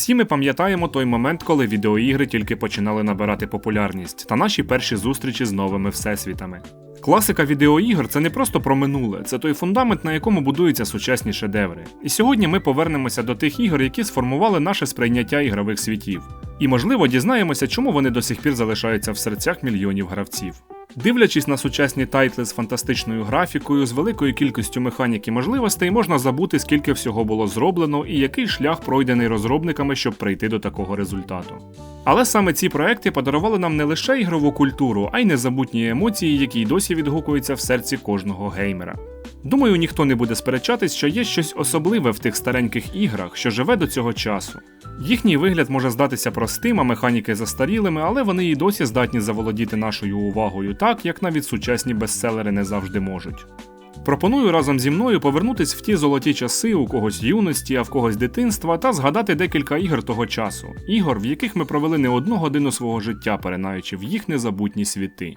Всі ми пам'ятаємо той момент, коли відеоігри тільки починали набирати популярність та наші перші зустрічі з новими всесвітами. Класика відеоігр це не просто про минуле, це той фундамент, на якому будуються сучасні шедеври. І сьогодні ми повернемося до тих ігор, які сформували наше сприйняття ігрових світів. І можливо дізнаємося, чому вони до сих пір залишаються в серцях мільйонів гравців. Дивлячись на сучасні тайтли з фантастичною графікою, з великою кількістю механіки можливостей, можна забути, скільки всього було зроблено і який шлях пройдений розробниками, щоб прийти до такого результату. Але саме ці проекти подарували нам не лише ігрову культуру, а й незабутні емоції, які й досі відгукуються в серці кожного геймера. Думаю, ніхто не буде сперечатись, що є щось особливе в тих стареньких іграх, що живе до цього часу. Їхній вигляд може здатися простим, а механіки застарілими, але вони і досі здатні заволодіти нашою увагою так, як навіть сучасні бестселери не завжди можуть. Пропоную разом зі мною повернутись в ті золоті часи у когось юності, а в когось дитинства, та згадати декілька ігор того часу, ігор, в яких ми провели не одну годину свого життя, перенаючи в їх незабутні світи.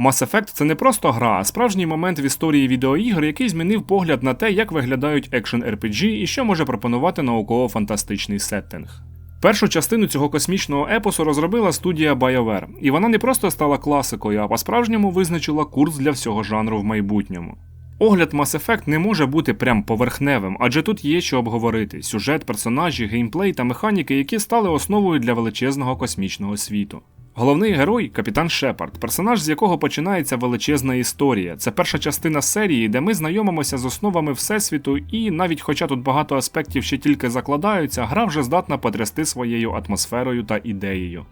Mass Effect – це не просто гра, а справжній момент в історії відеоігр, який змінив погляд на те, як виглядають екшен RPG і що може пропонувати науково-фантастичний сеттинг. Першу частину цього космічного епосу розробила студія BioWare, і вона не просто стала класикою, а по-справжньому визначила курс для всього жанру в майбутньому. Огляд Mass Effect не може бути прям поверхневим, адже тут є що обговорити: сюжет, персонажі, геймплей та механіки, які стали основою для величезного космічного світу. Головний герой капітан Шепард, персонаж, з якого починається величезна історія. Це перша частина серії, де ми знайомимося з основами Всесвіту, і навіть хоча тут багато аспектів ще тільки закладаються, гра вже здатна потрясти своєю атмосферою та ідеєю.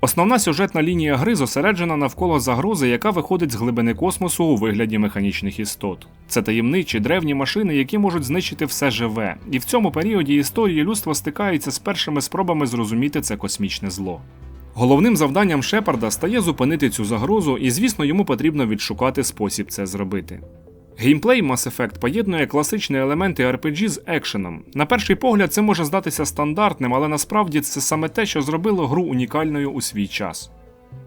Основна сюжетна лінія гри зосереджена навколо загрози, яка виходить з глибини космосу у вигляді механічних істот. Це таємничі древні машини, які можуть знищити все живе, і в цьому періоді історії людство стикається з першими спробами зрозуміти це космічне зло. Головним завданням Шепарда стає зупинити цю загрозу, і, звісно, йому потрібно відшукати спосіб це зробити. Геймплей Mass Effect поєднує класичні елементи RPG з екшеном. На перший погляд, це може здатися стандартним, але насправді це саме те, що зробило гру унікальною у свій час.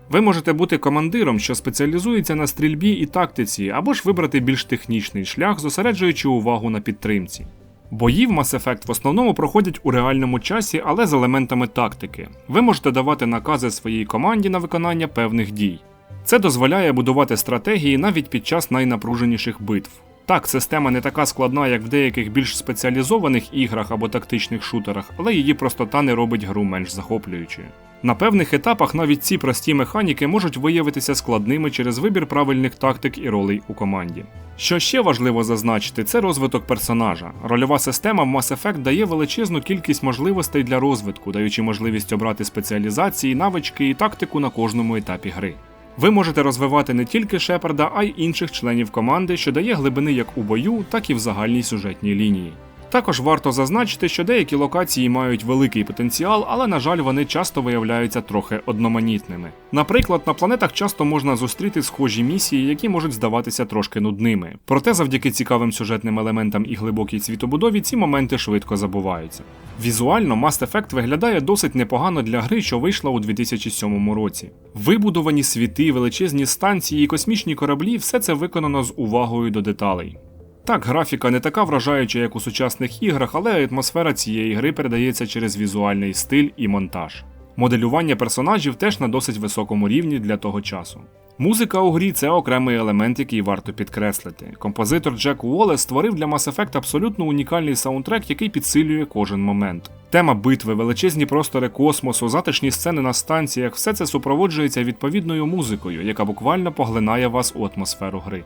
Ви можете бути командиром, що спеціалізується на стрільбі і тактиці, або ж вибрати більш технічний шлях, зосереджуючи увагу на підтримці. Бої в Mass Effect в основному проходять у реальному часі, але з елементами тактики. Ви можете давати накази своїй команді на виконання певних дій. Це дозволяє будувати стратегії навіть під час найнапруженіших битв. Так, система не така складна, як в деяких більш спеціалізованих іграх або тактичних шутерах, але її простота не робить гру менш захоплюючою. На певних етапах навіть ці прості механіки можуть виявитися складними через вибір правильних тактик і ролей у команді. Що ще важливо зазначити, це розвиток персонажа. Рольова система в Mass Effect дає величезну кількість можливостей для розвитку, даючи можливість обрати спеціалізації, навички і тактику на кожному етапі гри. Ви можете розвивати не тільки Шепарда, а й інших членів команди, що дає глибини як у бою, так і в загальній сюжетній лінії. Також варто зазначити, що деякі локації мають великий потенціал, але, на жаль, вони часто виявляються трохи одноманітними. Наприклад, на планетах часто можна зустріти схожі місії, які можуть здаватися трошки нудними. Проте, завдяки цікавим сюжетним елементам і глибокій світобудові, ці моменти швидко забуваються. Візуально Mass Effect виглядає досить непогано для гри, що вийшла у 2007 році. Вибудовані світи, величезні станції і космічні кораблі все це виконано з увагою до деталей. Так, графіка не така вражаюча, як у сучасних іграх, але атмосфера цієї гри передається через візуальний стиль і монтаж. Моделювання персонажів теж на досить високому рівні для того часу. Музика у грі це окремий елемент, який варто підкреслити. Композитор Джек Уоллес створив для Mass Effect абсолютно унікальний саундтрек, який підсилює кожен момент. Тема битви, величезні простори космосу, затишні сцени на станціях все це супроводжується відповідною музикою, яка буквально поглинає вас у атмосферу гри.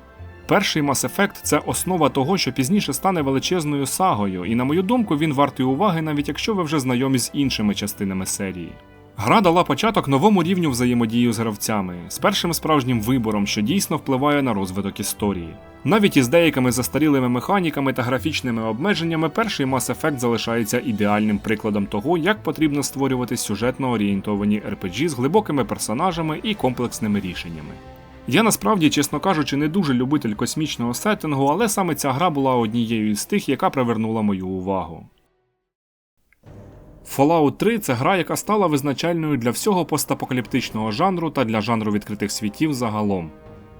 Перший Mass Effect – це основа того, що пізніше стане величезною сагою, і на мою думку, він вартий уваги, навіть якщо ви вже знайомі з іншими частинами серії. Гра дала початок новому рівню взаємодії з гравцями, з першим справжнім вибором, що дійсно впливає на розвиток історії. Навіть із деякими застарілими механіками та графічними обмеженнями, перший Mass Effect залишається ідеальним прикладом того, як потрібно створювати сюжетно орієнтовані RPG з глибокими персонажами і комплексними рішеннями. Я насправді, чесно кажучи, не дуже любитель космічного сеттингу, але саме ця гра була однією із тих, яка привернула мою увагу. Fallout 3 це гра, яка стала визначальною для всього постапокаліптичного жанру та для жанру відкритих світів загалом.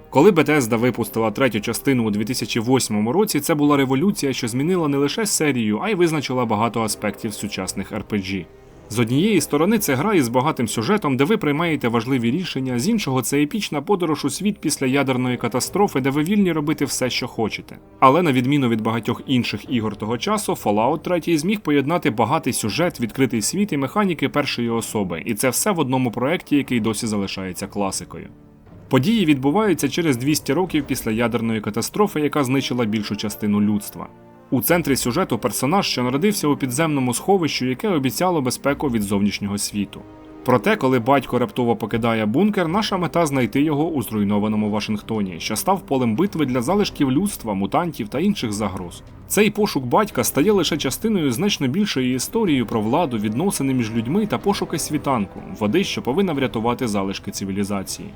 Коли Bethesda випустила третю частину у 2008 році, це була революція, що змінила не лише серію, а й визначила багато аспектів сучасних RPG. З однієї сторони, це гра із багатим сюжетом, де ви приймаєте важливі рішення, з іншого це епічна подорож у світ після ядерної катастрофи, де ви вільні робити все, що хочете. Але на відміну від багатьох інших ігор того часу, Fallout 3 зміг поєднати багатий сюжет, відкритий світ і механіки першої особи, і це все в одному проєкті, який досі залишається класикою. Події відбуваються через 200 років після ядерної катастрофи, яка знищила більшу частину людства. У центрі сюжету персонаж, що народився у підземному сховищу, яке обіцяло безпеку від зовнішнього світу. Проте, коли батько раптово покидає бункер, наша мета знайти його у зруйнованому Вашингтоні, що став полем битви для залишків людства, мутантів та інших загроз. Цей пошук батька стає лише частиною значно більшої історії про владу, відносини між людьми та пошуки світанку, води, що повинна врятувати залишки цивілізації.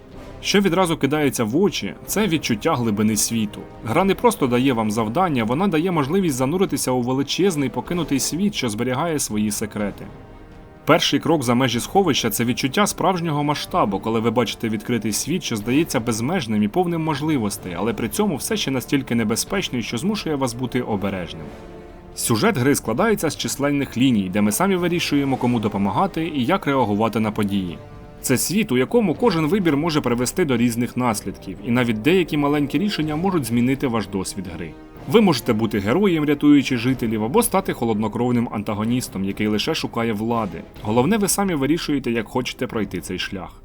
Що відразу кидається в очі, це відчуття глибини світу. Гра не просто дає вам завдання, вона дає можливість зануритися у величезний покинутий світ, що зберігає свої секрети. Перший крок за межі сховища це відчуття справжнього масштабу, коли ви бачите відкритий світ, що здається безмежним і повним можливостей, але при цьому все ще настільки небезпечний, що змушує вас бути обережним. Сюжет гри складається з численних ліній, де ми самі вирішуємо, кому допомагати і як реагувати на події. Це світ, у якому кожен вибір може привести до різних наслідків, і навіть деякі маленькі рішення можуть змінити ваш досвід гри. Ви можете бути героєм, рятуючи жителів, або стати холоднокровним антагоністом, який лише шукає влади. Головне, ви самі вирішуєте, як хочете пройти цей шлях.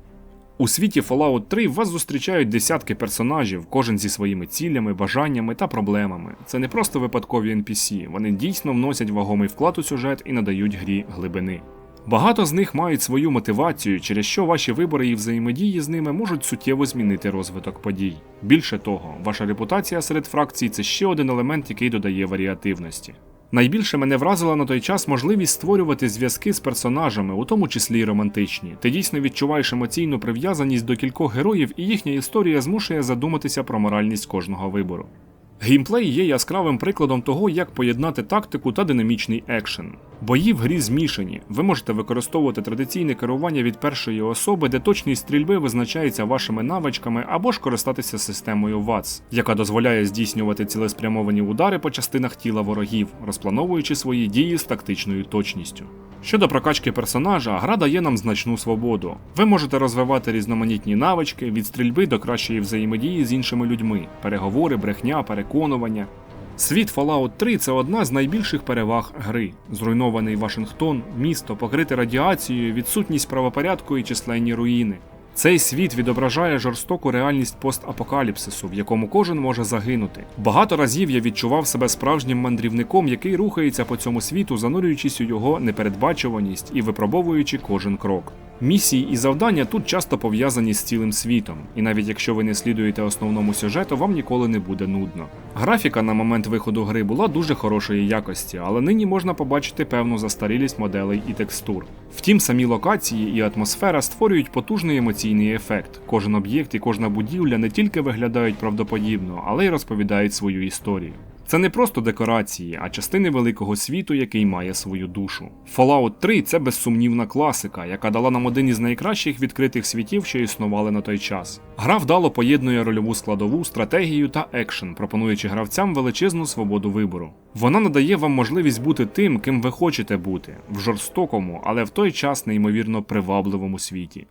У світі Fallout 3 вас зустрічають десятки персонажів, кожен зі своїми цілями, бажаннями та проблемами. Це не просто випадкові NPC, вони дійсно вносять вагомий вклад у сюжет і надають грі глибини. Багато з них мають свою мотивацію, через що ваші вибори і взаємодії з ними можуть суттєво змінити розвиток подій. Більше того, ваша репутація серед фракцій це ще один елемент, який додає варіативності. Найбільше мене вразила на той час можливість створювати зв'язки з персонажами, у тому числі й романтичні. Ти дійсно відчуваєш емоційну прив'язаність до кількох героїв, і їхня історія змушує задуматися про моральність кожного вибору. Геймплей є яскравим прикладом того, як поєднати тактику та динамічний екшен. Бої в грі змішані. Ви можете використовувати традиційне керування від першої особи, де точність стрільби визначається вашими навичками, або ж користатися системою ВАЦ, яка дозволяє здійснювати цілеспрямовані удари по частинах тіла ворогів, розплановуючи свої дії з тактичною точністю. Щодо прокачки персонажа, гра дає нам значну свободу. Ви можете розвивати різноманітні навички від стрільби до кращої взаємодії з іншими людьми, переговори, брехня, переконування. Світ Fallout 3 це одна з найбільших переваг гри. Зруйнований Вашингтон, місто, покрите радіацією, відсутність правопорядку і численні руїни. Цей світ відображає жорстоку реальність постапокаліпсису, в якому кожен може загинути. Багато разів я відчував себе справжнім мандрівником, який рухається по цьому світу, занурюючись у його непередбачуваність і випробовуючи кожен крок. Місії і завдання тут часто пов'язані з цілим світом, і навіть якщо ви не слідуєте основному сюжету, вам ніколи не буде нудно. Графіка на момент виходу гри була дуже хорошої якості, але нині можна побачити певну застарілість моделей і текстур. Втім, самі локації і атмосфера створюють потужний емоційний ефект. Кожен об'єкт і кожна будівля не тільки виглядають правдоподібно, але й розповідають свою історію. Це не просто декорації, а частини великого світу, який має свою душу. Fallout 3 це безсумнівна класика, яка дала нам один із найкращих відкритих світів, що існували на той час. Гра вдало поєднує рольову складову, стратегію та екшен, пропонуючи гравцям величезну свободу вибору. Вона надає вам можливість бути тим, ким ви хочете бути, в жорстокому, але в той час неймовірно привабливому світі.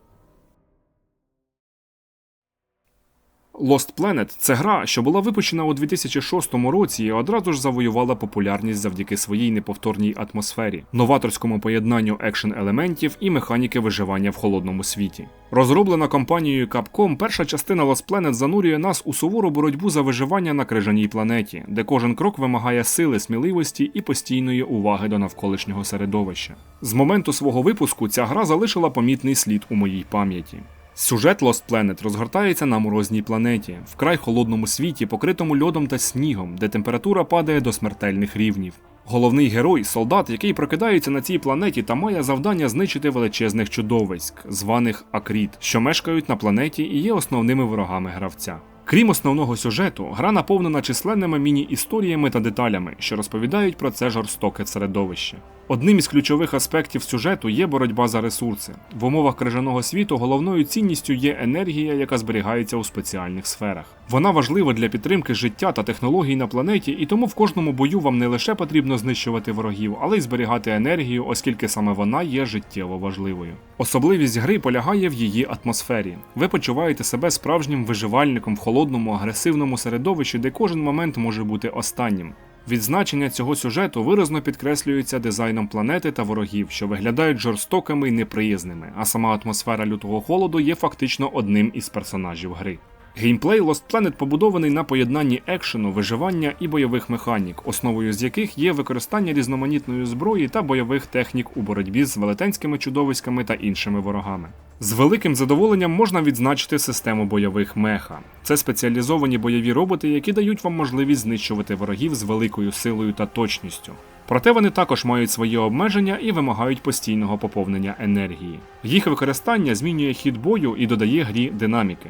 Lost Planet це гра, що була випущена у 2006 році і одразу ж завоювала популярність завдяки своїй неповторній атмосфері, новаторському поєднанню екшен елементів і механіки виживання в холодному світі. Розроблена компанією Capcom, перша частина Lost Planet занурює нас у сувору боротьбу за виживання на крижаній планеті, де кожен крок вимагає сили, сміливості і постійної уваги до навколишнього середовища. З моменту свого випуску ця гра залишила помітний слід у моїй пам'яті. Сюжет Lost Planet розгортається на морозній планеті, вкрай холодному світі, покритому льодом та снігом, де температура падає до смертельних рівнів. Головний герой солдат, який прокидається на цій планеті та має завдання знищити величезних чудовиськ, званих Акріт, що мешкають на планеті і є основними ворогами гравця. Крім основного сюжету, гра наповнена численними міні-історіями та деталями, що розповідають про це жорстоке середовище. Одним із ключових аспектів сюжету є боротьба за ресурси. В умовах крижаного світу головною цінністю є енергія, яка зберігається у спеціальних сферах. Вона важлива для підтримки життя та технологій на планеті, і тому в кожному бою вам не лише потрібно знищувати ворогів, але й зберігати енергію, оскільки саме вона є життєво важливою. Особливість гри полягає в її атмосфері. Ви почуваєте себе справжнім виживальником в холодному, агресивному середовищі, де кожен момент може бути останнім. Відзначення цього сюжету виразно підкреслюється дизайном планети та ворогів, що виглядають жорстокими і неприязними, а сама атмосфера лютого холоду є фактично одним із персонажів гри. Геймплей Lost Planet побудований на поєднанні екшену, виживання і бойових механік, основою з яких є використання різноманітної зброї та бойових технік у боротьбі з велетенськими чудовиськами та іншими ворогами. З великим задоволенням можна відзначити систему бойових меха. Це спеціалізовані бойові роботи, які дають вам можливість знищувати ворогів з великою силою та точністю. Проте вони також мають свої обмеження і вимагають постійного поповнення енергії. Їх використання змінює хід бою і додає грі динаміки.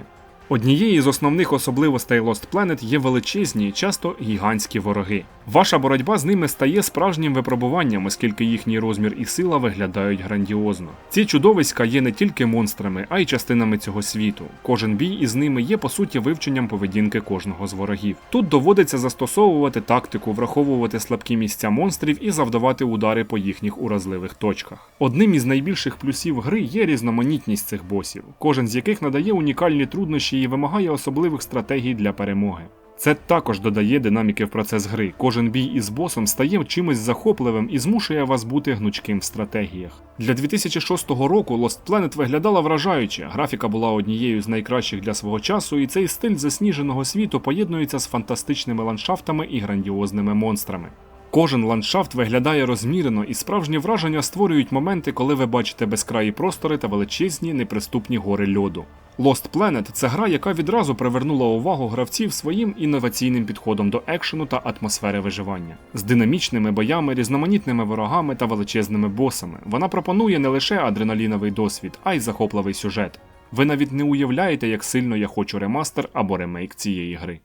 Однією з основних особливостей Lost Planet є величезні, часто гігантські вороги. Ваша боротьба з ними стає справжнім випробуванням, оскільки їхній розмір і сила виглядають грандіозно. Ці чудовиська є не тільки монстрами, а й частинами цього світу. Кожен бій із ними є по суті вивченням поведінки кожного з ворогів. Тут доводиться застосовувати тактику, враховувати слабкі місця монстрів і завдавати удари по їхніх уразливих точках. Одним із найбільших плюсів гри є різноманітність цих босів, кожен з яких надає унікальні труднощі і вимагає особливих стратегій для перемоги. Це також додає динаміки в процес гри. Кожен бій із босом стає чимось захопливим і змушує вас бути гнучким в стратегіях. Для 2006 року Lost Planet виглядала вражаюче. Графіка була однією з найкращих для свого часу, і цей стиль засніженого світу поєднується з фантастичними ландшафтами і грандіозними монстрами. Кожен ландшафт виглядає розмірено, і справжні враження створюють моменти, коли ви бачите безкраї простори та величезні неприступні гори льоду. Lost Planet це гра, яка відразу привернула увагу гравців своїм інноваційним підходом до екшену та атмосфери виживання. З динамічними боями, різноманітними ворогами та величезними босами. Вона пропонує не лише адреналіновий досвід, а й захопливий сюжет. Ви навіть не уявляєте, як сильно я хочу ремастер або ремейк цієї гри.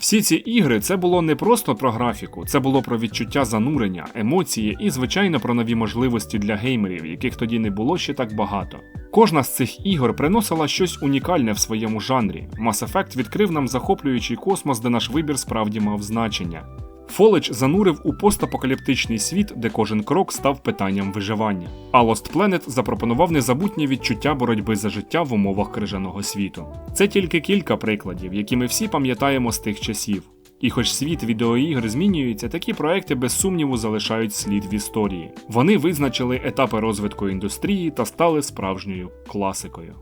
Всі ці ігри це було не просто про графіку, це було про відчуття занурення, емоції і, звичайно, про нові можливості для геймерів, яких тоді не було ще так багато. Кожна з цих ігор приносила щось унікальне в своєму жанрі. Mass Effect відкрив нам захоплюючий космос, де наш вибір справді мав значення. Фолич занурив у постапокаліптичний світ, де кожен крок став питанням виживання. А Lost Planet запропонував незабутнє відчуття боротьби за життя в умовах крижаного світу. Це тільки кілька прикладів, які ми всі пам'ятаємо з тих часів. І хоч світ відеоігр змінюється, такі проекти без сумніву залишають слід в історії. Вони визначили етапи розвитку індустрії та стали справжньою класикою.